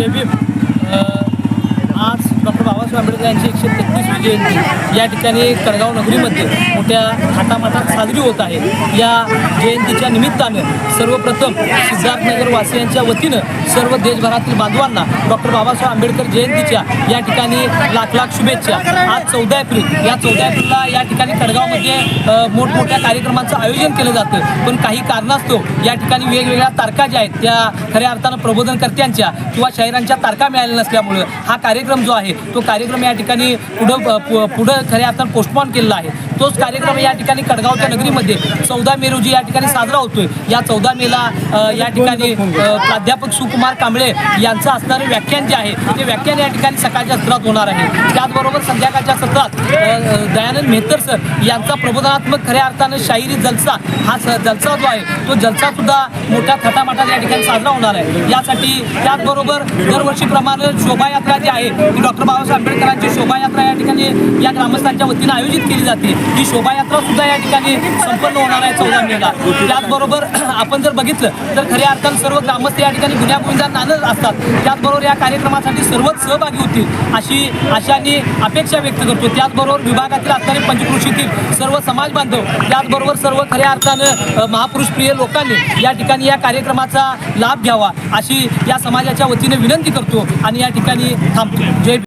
जय भीम अ, आज डॉक्टर बाबासाहेब आंबेडकर यांची एकशे तेहतीसवी जयंती या ठिकाणी कडगाव नगरीमध्ये मोठ्या थाटामाटात साजरी होत आहे. या जयंतीच्या निमित्तानं सर्वप्रथम सिद्धार्थनगर वासियांच्या वतीनं सर्व देशभरातील बांधवांना डॉक्टर बाबासाहेब आंबेडकर जयंतीच्या या ठिकाणी लाख लाख शुभेच्छा. आज चौदा एप्रिल. या चौदा एप्रिलला या ठिकाणी कडगावमध्ये मोठमोठ्या कार्यक्रमांचं आयोजन केलं जातं. पण काही कारणास्तव या ठिकाणी वेगवेगळ्या तारखा ज्या आहेत त्या खऱ्या अर्थानं प्रबोधनकर्त्यांच्या किंवा शाहिरांच्या तारखा मिळाल्या नसल्यामुळं हा कार्यक्रम जो आहे तो कार्यक्रम या ठिकाणी पुढं पुढं खऱ्या अर्थानं पोस्टपॉन केलेला आहे. तोच कार्यक्रम या ठिकाणी कडगावच्या नगरीमध्ये चौदा मे रोजी या ठिकाणी साजरा होतोय. या चौदा मेला या ठिकाणी प्राध्यापक सुकुमार कांबळे यांचं असणारं व्याख्यान जे आहे ते व्याख्यान या ठिकाणी सकाळच्या सत्रात होणार आहे. त्याचबरोबर संध्याकाळच्या सत्रात दयानंद मेहतर सर यांचा प्रबोधनात्मक खऱ्या अर्थानं शाहिरी जलसा हा जलसा जो आहे तो जलसा सुद्धा मोठ्या थटामाटात या ठिकाणी साजरा होणार आहे. यासाठी त्याचबरोबर दरवर्षीप्रमाणे शोभायात्रा जी आहे ती डॉक्टर बाबासाहेब आंबेडकरांची शोभायात्रा या ठिकाणी या ग्रामस्थांच्या वतीनं आयोजित केली जाते. ही शोभायात्रा सुद्धा या ठिकाणी संपन्न होणार आहे चौदा मेला त्याचबरोबर आपण जर बघितलं तर खऱ्या अर्थानं सर्व ग्रामस्थ या ठिकाणी गुन्ह्यागोविंदा नांदत असतात. त्याचबरोबर या कार्यक्रमासाठी सर्वच सहभागी होतील अशी आशानी अपेक्षा व्यक्त करतो. त्याचबरोबर विभागातील असणारे पंचकृषीतील सर्व समाज बांधव त्याचबरोबर सर्व खऱ्या अर्थानं महापुरुष महापुरुषप्रिय लोकांनी या ठिकाणी या कार्यक्रमाचा लाभ घ्यावा अशी या समाजाच्या वतीने विनंती करतो आणि या ठिकाणी थांबतो. जय